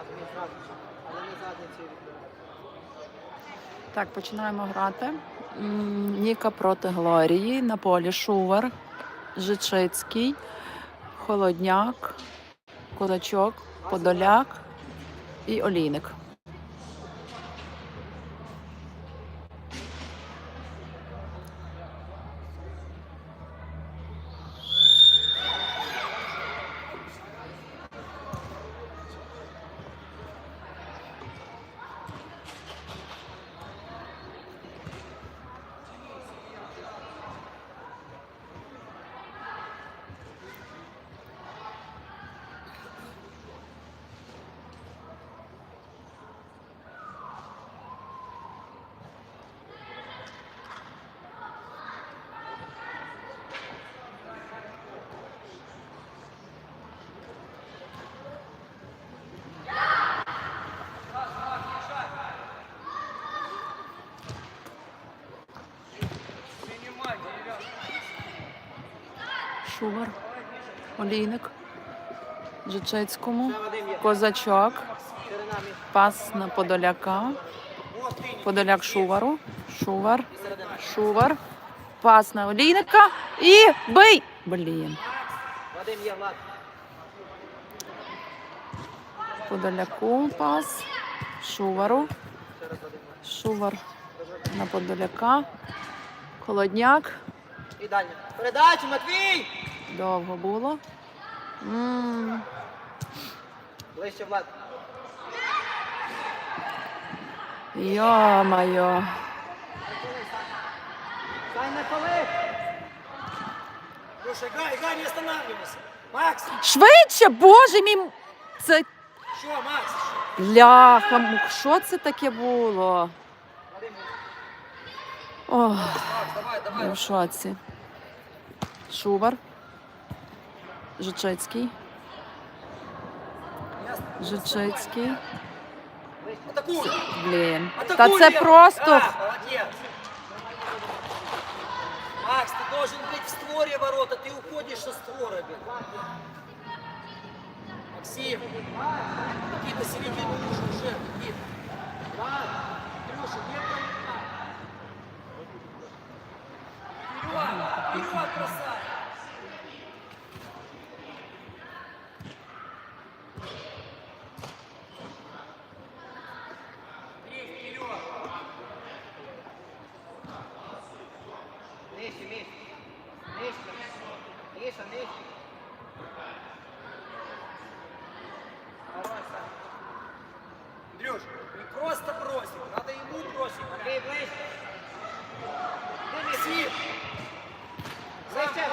Зразу, не зразу. Але не задницею відбиває. Так, починаємо грати. Ніка проти Глорії. На полі Шувер, Жичицький, Холодняк, Козачок, Подоляк і Олійник. Шувар, Олійник, є. Козачок, пас на Подоляка, Подоляк Шувару, Шувар. Шувар, пас на Олійника і бий! Блін. Подоляку пас, Шувару, Шувар на Подоляка, Холодняк. І далі. Передачу, Матвій! Довго було. Ближче, Влад. Йо-моє. Стань на коли. Слушай, играй, играй, не останавливайся. Макс, Швидше, боже мій. Це что, Макс? ляха, м- що це таке було? Ох, давай, давай. я в шоці. Шувар. Жичицький. Жичицький. Атакуй! Блін. Атакуй, Та це Лев! просто. Да, молодец. Макс, ты должен быть в створе ворота, ты уходишь со створа. блин. Максим, Никита, середину уже, уже, Никита. Андрюша, не проиграй. Вперед, вперед, бросай. Нижче. Нижче. Міша, нижче. Хорош, Сань. Андрюш, не просто бросить, надо ему бросить. Матвій, ближче. Дивись. Максим, Ближче.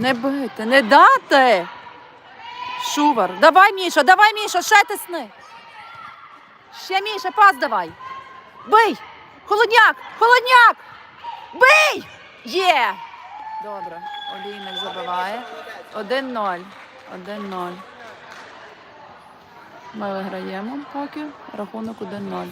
Не бити, не дати. Шувар. Давай, Міша, давай, Міша, ще тисни. Ще Міша, пас давай. Бий! Холодняк! Холодняк! Бий! Є! Добре. Олійник забиває. 1-0. 1-0. Ми виграємо поки. Рахунок 1-0.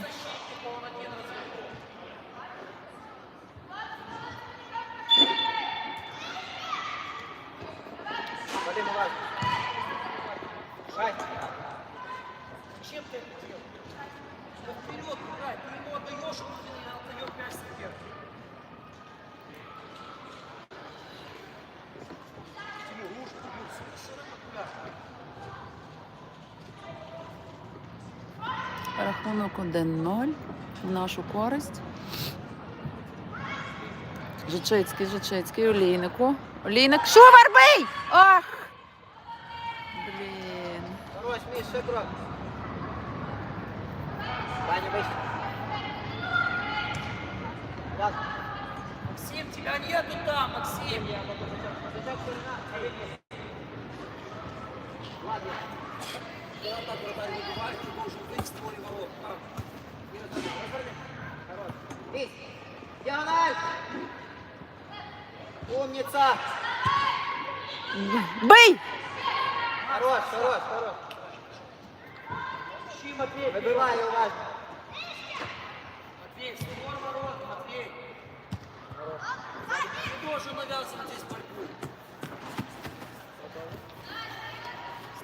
Рахунок 1-0 в нашу користь. Жичицький, Жичицький, Олійнику. Олійник. Шувар бий! Ах! Блін. Хорош, Міш, ще крок. Ваня, вище. Влад. Максим, тебя нету там, Максим. Козачок, ширина. Вадим є. Влад є. Когда так вратарь выбивает, ты должен быть в створе ворот. Хорош. Міш. Діагональ. Умніця. Бий! Хорош, хорош, хорош. Ищи, Матвей. Вибивай уважно. Матвей, в створ ворот, Матвей. Ты должен навязывать здесь борьбу.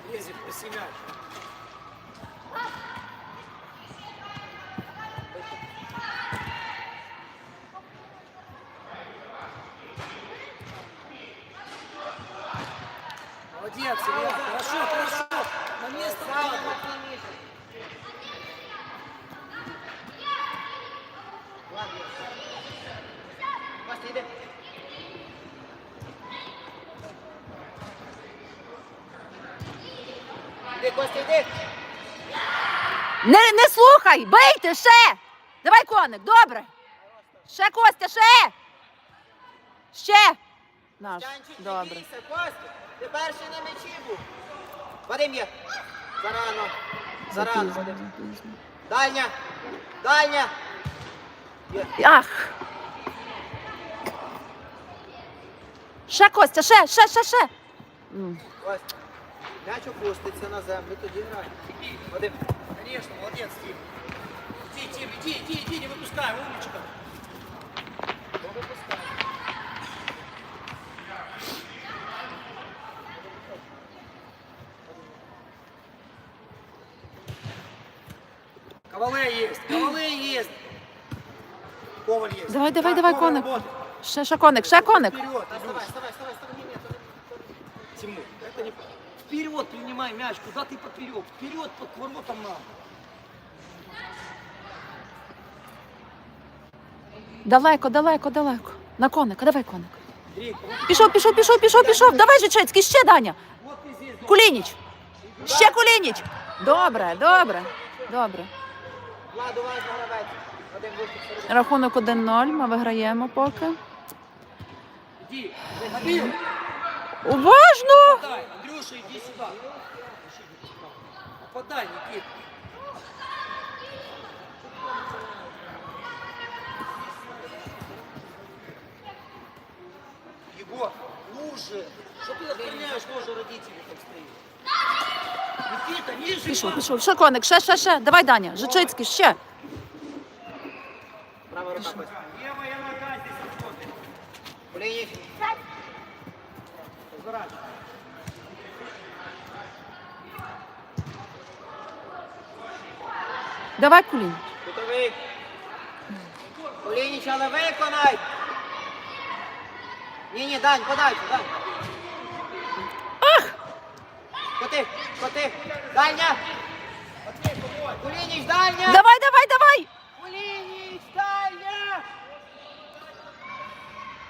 Здесь неси Молодец, Илья, хорошо, хорошо. На место. Іди, Костя, йди. Не, не слухай! Бийте ще! Давай, коник, добре! Ще Костя, ще! Ще! Наш. Не Добре. бійся, Костя. Ти перший на м'ячі був. Вадим є. Зарано. Зарано, Вадим. Дальня. Дальня. Є. Ах! Ще Костя, ще, ще, ще, ще! М. Костя. М'яч опуститься на землю, тоді грай. Вадим. Конечно, молодец, Тим. Иди, Тим, иди, иди, иди, не выпускай, умничка. Хто випускає? Ковале есть, ковале есть. Коваль есть. Давай, давай, Да, давай, Коваль коник. работает. Ще, ще коник, ще коник. Вперед, Вставай, вставай, вставай, вставай. Ні, ні, то не- Тимур, это не... Вперед принимай мяч, куда ты поперек? Вперед, под воротом надо. Далеко, далеко, далеко. На коника, давай коник. Андрей, вот Пішов, пішов, пішов, пішов, пішов. Давай, Жичецький, ще Даня. Вот ты здесь. должен. Кулініч. Ще Кулініч. Добре, добре, добре. Рахунок 1-0, ми виграємо поки. Уважно! Андрюша, иди сюда. Подай, Никит. Егор, лужи. Что ты охраняешь тоже родители там стоит? Пішов, пішов. Ще коник, ще, ще, ще. Давай, Даня. Жичицький, ще. Права рука, нога здесь отходит. Разворачивай. Давай. Кутовий. Кулініч, але виконай. Ні, ні, Дань, подальше, Дань. Ах! Коти, коти. Дальня. Кулініч, дальня. Давай, давай, давай! Кулініч, дальня.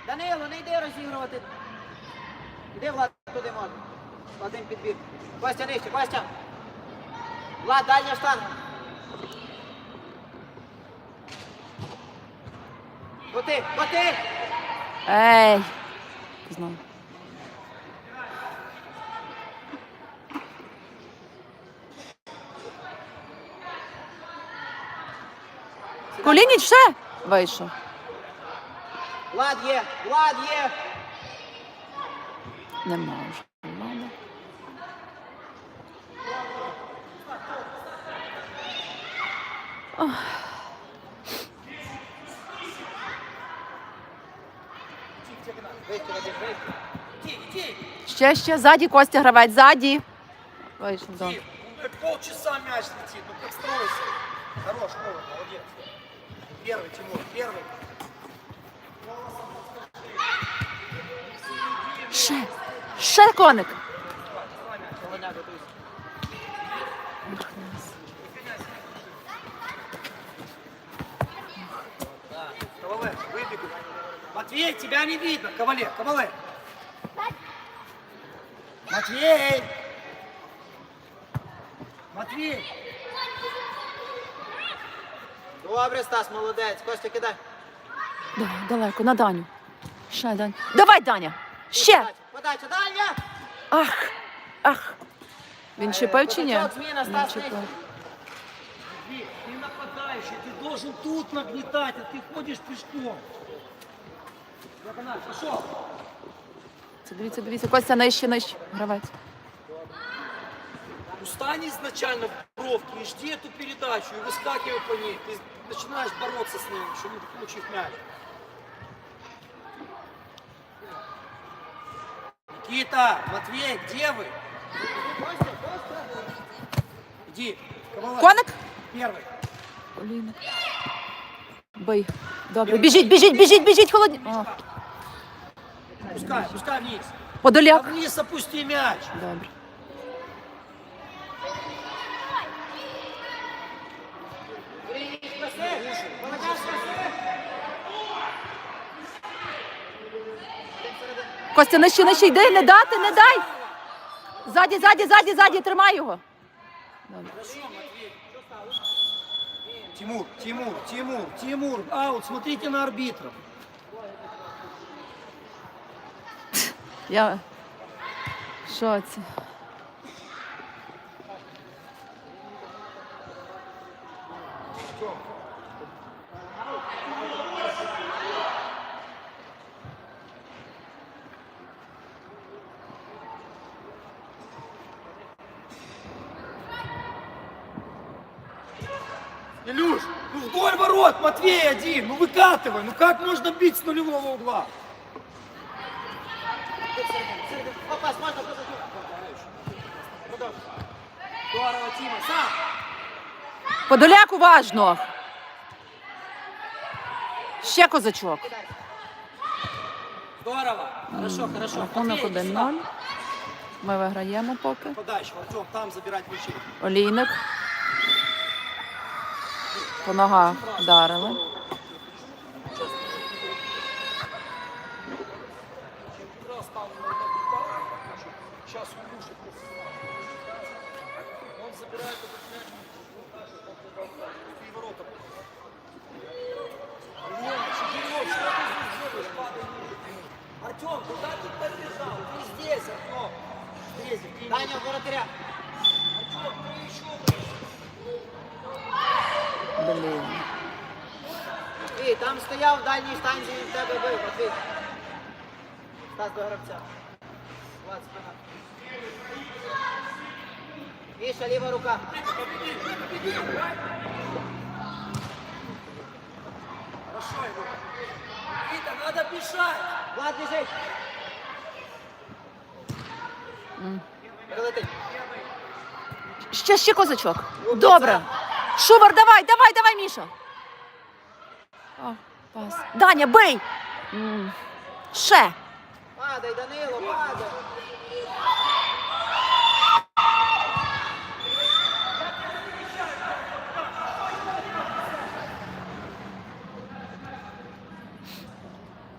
Данило, не йди розігрувати. Іди, Влад, туди можна. Вадим підбір. Костя нижче, Костя. Влад, дальня штанга. Коти, коти. Ей! Знову. Кулініч ще вийшов. Влад є, Влад є. Не можу. Иди. Ще, ще, ззаді Костя гравець, ззаді. Вийшов, добре. Ну, Полчаса мяч летит, ну подстройся. Хорош, Коля, молодец. Первый, Тимур, первый. Ще, ще коник. Матвей, тебя не видно. Ковале, Ковале. Матвей! Матвей! Добре, Стас, молодець. Костя, кидай. Давай, далеко, на Даню. Ще, Даня. Давай, Даня. Ще. Подача, Подача, дальня. Ах, ах. Він чіпив чи ні? Козачок, зміна, Не Стас, чіпив. нижче. Матвей, ты нападающий, ты должен тут нагнетать, а ты ходишь пешком. Диагональ, пошел. Це дивіться, дивіться. Костя нижче, нижче. Гравець. Устань изначально в бровке и жди эту передачу, и выскакивай по ней. Ты начинаешь бороться с ним, еще не получив мяч. Никита, Матвей, где вы? Костя, Костя. Иди. Ковалев. Коник? Первый. Олійник. Бий. Добре. Біжіть, біжіть, біжіть, біжіть, холодні. О, Пускай, пускай вниз. А Подоляк. вниз опусти мяч. Добре. Костя, нижче, нижче, йди, не дати, не дай. Ззаді, ззаді, ззаді, ззаді, тримай його. Тимур, Тимур, Тимур, Тимур, аут, смотрите на арбитров. Я Що шоці. Илюш, ну вдоль ворот, Один, ну выкатывай, ну как можно бить с нулевого угла? Попасть. Здорово. Сам. Подоляк уважно. Ще козачок. Здорово. Хорошо, хорошо. Рахунок 1-0. Ми виграємо поки. Подальше, Артем, там забирать мячи. Олійник. По ногах вдарили. Артем, куда ты побежал? Ты здесь, Артем. Здесь, где Даня, воротаря. Артем, ты еще ближе. Блін. Матвій, там стояв в дальній станції, в тебе бив, Матвій. Стас до гравця. Влад, спина. Міша, ліва рука. Хорошо его. Никита, надо бежать. Влад, біжить. Прилетить. Ще, ще козачок. Добре. Шувар, давай, давай, давай, Міша. О, пас. Даня, бий. М. Ще. Падай, Данило, падай.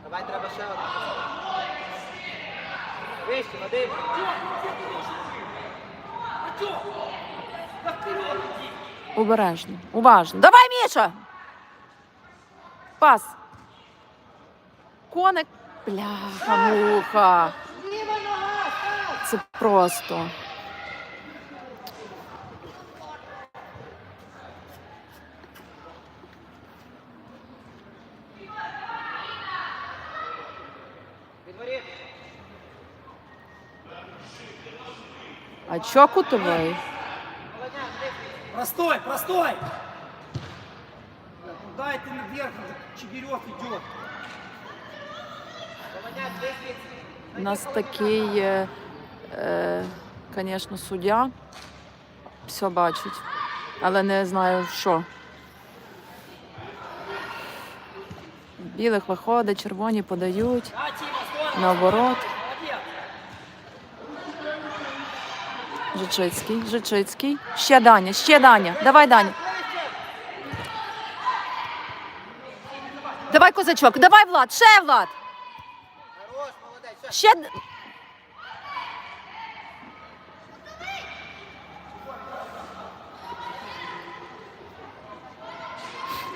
Давай, треба ще один. Вище, Вадим. Обережно. Уважно. Давай, Міша. Пас. Коник. Бляха, муха. Це просто. Відворі. А чо кутовий? Простой, простой. Ну, дай ты наверх, Чигирев идет. У нас такий, е, е, звісно, суддя. Все бачить, але не знаю що. Білих виходить, червоні подають. Наоборот. Молодец. Жичицький, Жичицький. Ще Даня, ще Даня. Давай, Даня. Давай, козачок, давай, Влад, ще Влад. Ще.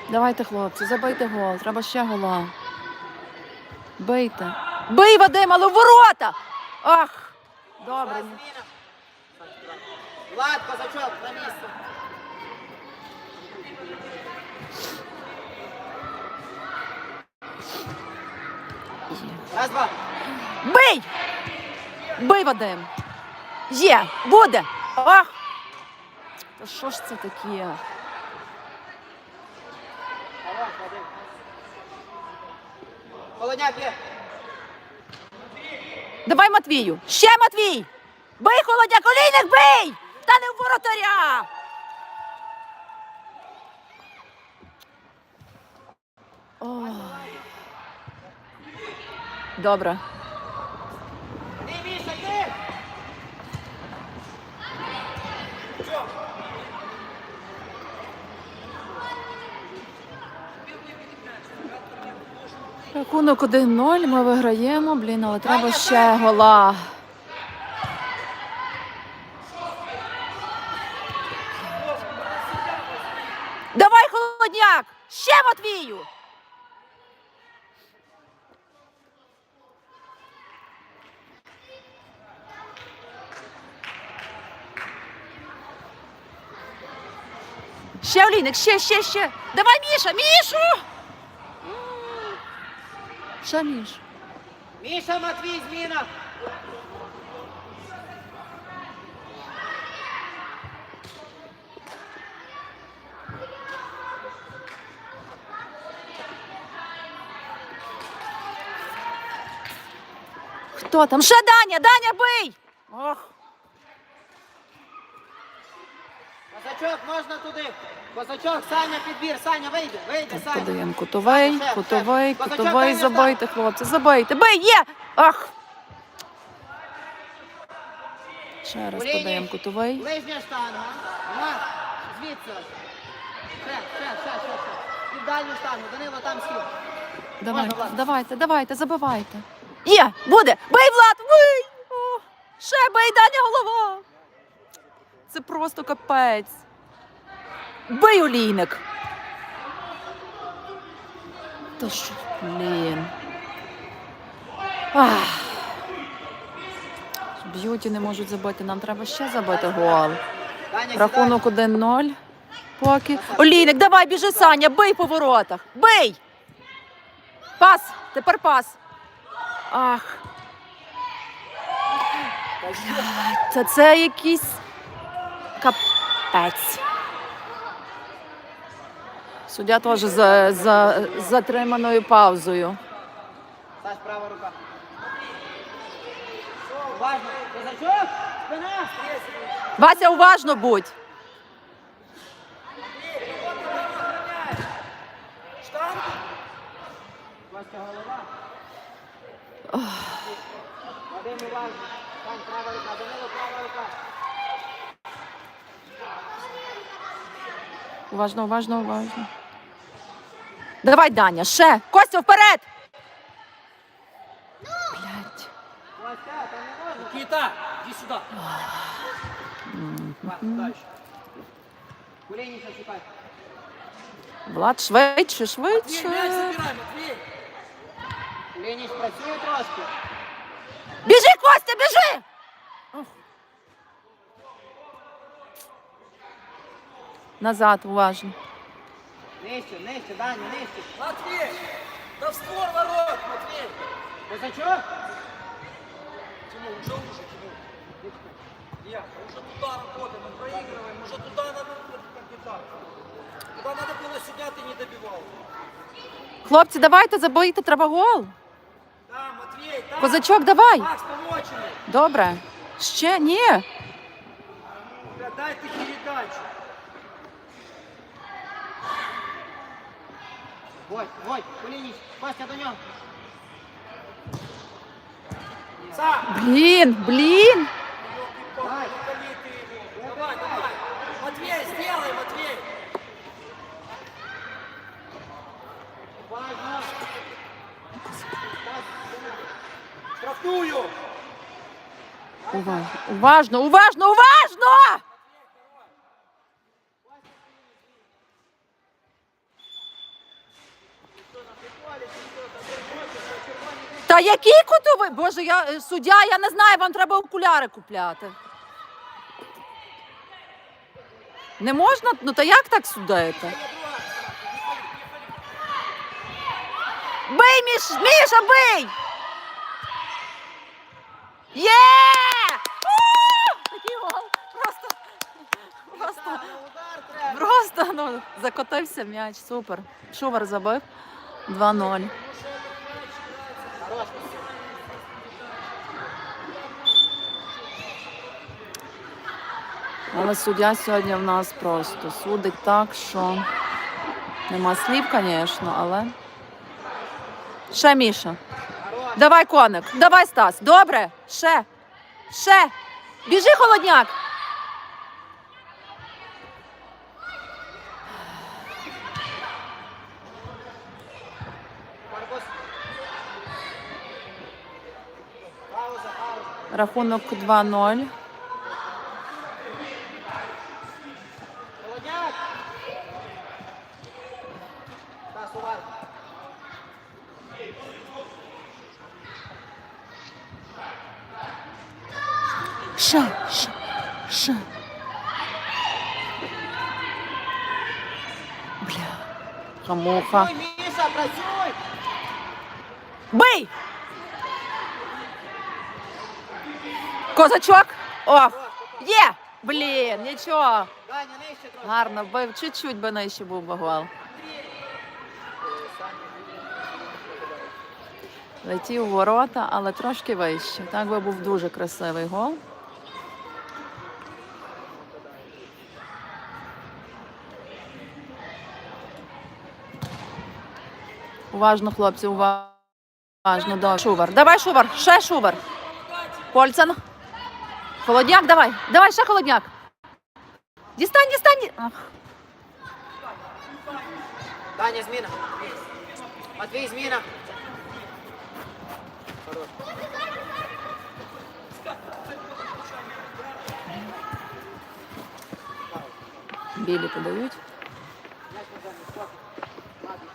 Давайте, хлопці, забийте гол. Треба ще гола. Бийте. Бий, Вадим, але в ворота! Ах! Добре. Влад. Козачок, на місце. Раз, два. Бий! Бий, Вадим! Є! Буде! Ах! Та що ж це таке? Вадим. Володяк є. Давай Матвію! Ще Матвій! Бий, холодяк! Олійник, бий! та не в воротаря. Ой. Добре. Рахунок 1-0, Ми виграємо. Блін, але треба ще гола. Ще Олійник, ще, ще, ще. Давай, Міша, Мішу! Ще Міш. Міша, Матвій, зміна! Хто там? Ще Даня, Даня бий! Ох. Козачок, можна туди. Козачок, Саня, підбір. Саня, вийде, вийде, Саня. Подаємо кутовий, кутовий, кутовий, дай забийте, хлопці, забийте. Бий, є! Ах! Ще раз подаємо кутовий. Ближня штанга. Марк, звідси. Ще, ще, ще, ще, ще. І в дальню штангу. Данило там сів. Давайте, Влад. давайте, давайте, забивайте. Є, буде! Бий, Влад, бий! О, ще бий, Даня голова! Це просто капець. Бий, олійник! Та що, блін. Ах. Б'юті не можуть забити. Нам треба ще забити гол. Рахунок 1-0. Поки. Олійник, давай, біжи, Саня, бий по воротах. Бий! Пас! Тепер пас. Ах. Та це якийсь капець. Суддя теж за, за затриманою паузою. Саш, права рука. Уважно. Козачок, спина. Вася, уважно будь. Вася, голова. Вадим, уважно. Сань, права рука. Данило, права рука. Уважно, уважно, уважно. Давай, Даня, ще. Костя, вперед! Блядь. Не. Никита, иди сюда. Влад, дальше. Шукай. Влад, швидше, Матвей, мяч швидше. забирай, працює трошки. Біжи, Костя, біжи! Назад, уважно. Нижче, нижче, Даня, нижче. Матвей, да в створ ворот, Матвей. Козачок. Тимур, уже уже, Тимур. Нет, уже туда работаем, мы проигрываем, уже туда надо, как не так. Туда надо было сюда, ты не добивал. Хлопці, давайте забийте, треба гол. Да, Матвей, да. Козачок, давай. Макс, помочили. Добре. Ще ні. Бля, дай ты передачу. Водь, водь, Кулініч. Костя до нього. Сам. Блін, блін. Давай. Давай, давай. Матвей, сделай, Матвей. Уважно. Штрафную. Уважно, уважно, уважно, уважно! Та який кутовий? Боже, я е, суддя, я не знаю, вам треба окуляри купляти. Не можна? Ну та як так судити? Бий, Міш, Міша, бий! Є! Такий. Просто, просто ну, закотився м'яч. Супер. Шувар забив. 2-0. Але суддя сьогодні в нас просто судить так, що нема слів, звісно, але Ще Міша. Давай, коник. Давай, Стас. Добре. Ще. Ще. Біжи, холодняк. Рахунок 2-0. Холодняк. Стас, уважно. Ще, ще, ще. Бля. Хамуха. Бий! Козачок! Ох! Є! Блін, нічого. Гарно бив, чуть-чуть би нижче був би гол. Летів у ворота, але трошки вище. Так би був дуже красивий гол. Уважно, хлопці, уважно. Давай, Шувар. Давай, Шувар, ще Шувар. Польцен. Холодняк, давай. Давай, ще холодняк. Дістань, дістань. ді- Ах. Даня, зміна. Матвій, зміна. Білі подають. М'яч на землю, спокій. Ладно.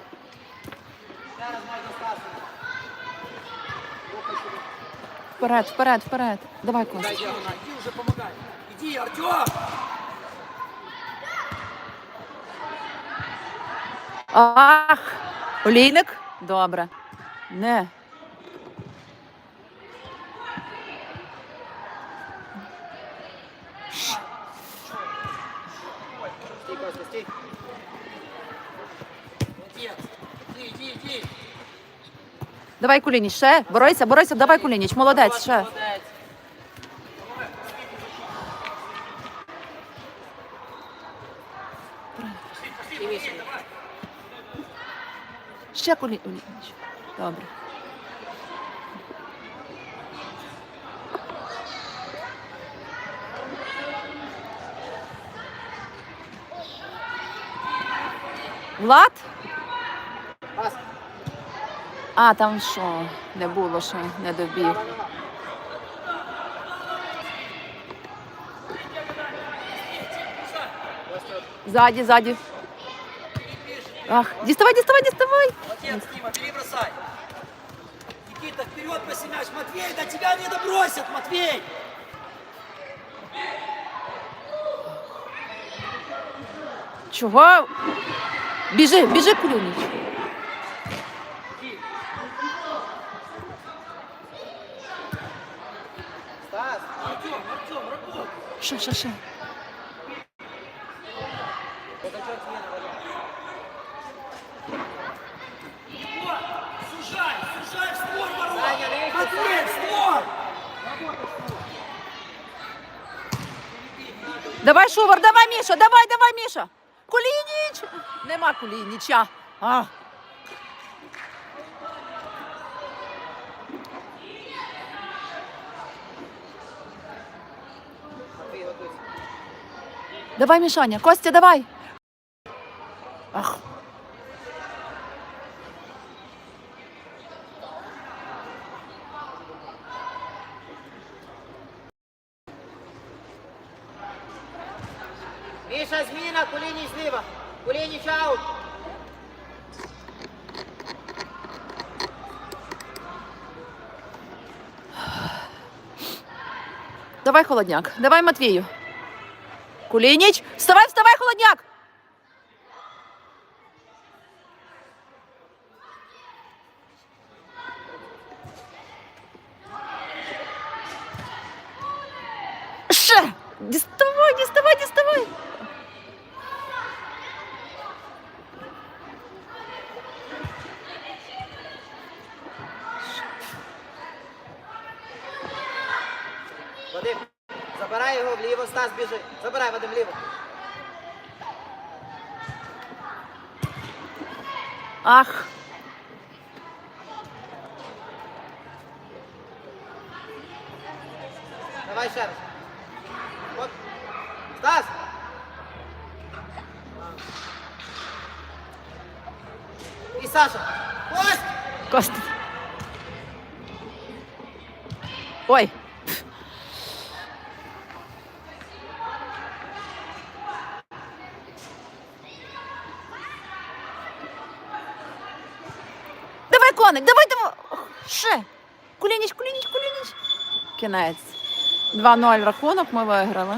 Зараз можна Стасу. Рухай сюди. Вперед, вперед, вперед. Давай, Костя. Дай діагональ, вже помагай. Іди, Артем! Ах! Олійник? Добре. Не. Стій, Костя, стій. Молодець. Іди, іди, іди. Давай, Кулініч, ще. Борися, борися, давай, Кулініч. Молодець, ще. Ще Кулініч. Добре. Влад? А, там що? Не було ще, не добіг. Ззаді, ззаді. Ах, діставай, діставай, діставай. Молодец, Дима, бери, бросай. Никита, вперед проси мяч. Матвей, до тебя не добросят, Матвей. Чого? Біжи, біжи, Кулініч. Стас. Артем, Артем, работай. Ще, ще, ще. Давай, Шувар, давай, Міша, давай, давай, Міша. Кулініч. Нема Кулініча. А. Давай, Мішаня. Костя, давай. Ах. Міша, зміна, Кулініч зліва. Кулініч аут. Давай, холодняк. Давай, Матвію. Кулініч. Вставай, Стас біжить. Забирай Вадим ліво. Ах. Давай ще раз. От. Стас! І Саша. Кость! Кость. Ой! Давай, коник, давай, давай. Ох, Ще. Кулініч, кулініч, кулініч. Кінець. 2-0 рахунок ми виграли.